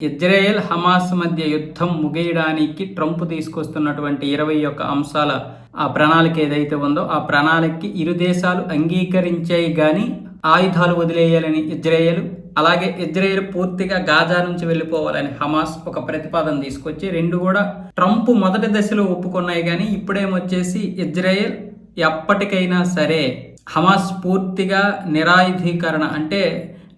Israel Hamas మధ్య యుద్ధం ముగియడానికి Trump తీసుకొస్తున్నటువంటి ఇరవై ఒక్క అంశాల ఆ ప్రణాళిక ఏదైతే ఉందో ఆ ప్రణాళికకి ఇరు దేశాలు అంగీకరించాయి కానీ ఆయుధాలు వదిలేయాలని ఇజ్రాయెల్ అలాగే ఇజ్రాయెల్ పూర్తిగా గాజా నుంచి వెళ్ళిపోవాలని హమాస్ ఒక ప్రతిపాదన తీసుకొచ్చి రెండు కూడా ట్రంప్ మొదటి దశలో ఒప్పుకున్నాయి కానీ ఇప్పుడేమొచ్చేసి ఇజ్రాయెల్ ఎప్పటికైనా సరే హమాస్ పూర్తిగా నిరాయుధీకరణ అంటే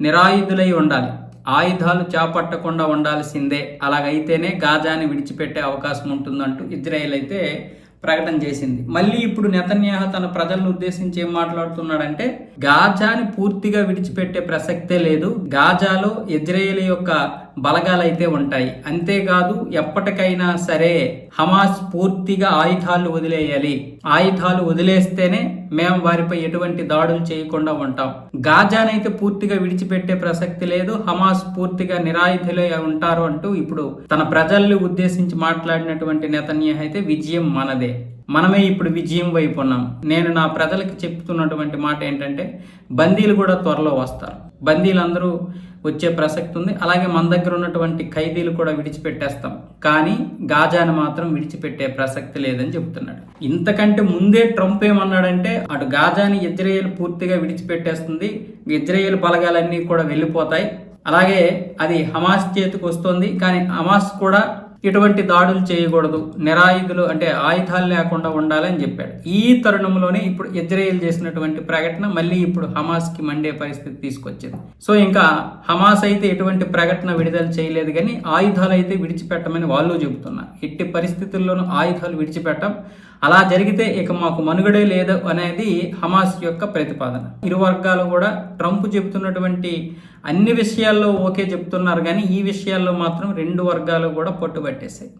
నిరాయుధులై ఉండాలి. ఆయుధాలు చేపట్టకుండా ఉండాల్సిందే. అలాగైతేనే గాజాని విడిచిపెట్టే అవకాశం ఉంటుందంటూ ఇజ్రాయెల్ అయితే ప్రకటన చేసింది. మళ్ళీ ఇప్పుడు నెతన్యాహ తన ప్రజలను ఉద్దేశించి ఏం మాట్లాడుతున్నాడంటే గాజాని పూర్తిగా విడిచిపెట్టే ప్రసక్తే లేదు. గాజాలో ఇజ్రాయేల్ యొక్క బలగాలు అయితే ఉంటాయి. అంతేకాదు ఎప్పటికైనా సరే హమాస్ పూర్తిగా ఆయుధాలు వదిలేయాలి. ఆయుధాలు వదిలేస్తేనే మేము వారిపై ఎటువంటి దాడులు చేయకుండా ఉంటాం. గాజానైతే పూర్తిగా విడిచిపెట్టే ప్రసక్తి లేదు. హమాస్ పూర్తిగా నిరాయుధులై ఉంటారు అంటూ ఇప్పుడు తన ప్రజల్ని ఉద్దేశించి మాట్లాడినటువంటి నేతన్యాహ్ అయితే విజయం మనదే. మనమే ఇప్పుడు విజయం వైపు ఉన్నాం. నేను నా ప్రజలకు చెప్తున్నటువంటి మాట ఏంటంటే బందీలు కూడా త్వరలో వస్తారు. బందీలందరూ వచ్చే ప్రసక్తి ఉంది. అలాగే మన దగ్గర ఉన్నటువంటి ఖైదీలు కూడా విడిచిపెట్టేస్తాం. కానీ గాజాను మాత్రం విడిచిపెట్టే ప్రసక్తి లేదని చెబుతున్నాడు. ఇంతకంటే ముందే ట్రంప్ ఏమన్నాడంటే అటు గాజాని ఇజ్రాయేల్ పూర్తిగా విడిచిపెట్టేస్తుంది. ఇజ్రాయేల్ బలగాలన్నీ కూడా వెళ్ళిపోతాయి. అలాగే అది హమాస్ చేతికి వస్తుంది. కానీ హమాస్ కూడా ఇటువంటి దాడులు చేయకూడదు. నిరాయుధులు అంటే ఆయుధాలు లేకుండా ఉండాలని చెప్పాడు. ఈ తరుణంలోనే ఇప్పుడు ఇజ్రాయెల్ చేసినటువంటి ప్రకటన మళ్ళీ ఇప్పుడు హమాస్కి మండే పరిస్థితి తీసుకొచ్చింది. సో ఇంకా హమాస్ అయితే ఎటువంటి ప్రకటన విడుదల చేయలేదు కానీ ఆయుధాలు అయితే విడిచిపెట్టమని వాళ్ళు చెబుతున్నారు. ఎట్టి పరిస్థితుల్లోనూ ఆయుధాలు విడిచిపెట్టం అలా జరిగితే ఇక మాకు మనుగడే లేదు అనేది హమాస్ యొక్క ప్రతిపాదన. ఇరు వర్గాలు కూడా ట్రంప్ చెబుతున్నటువంటి అన్ని విషయాల్లో ఓకే చెప్తున్నారు కానీ ఈ విషయాల్లో మాత్రం రెండు వర్గాలు కూడా పట్టుబట్టేశాయి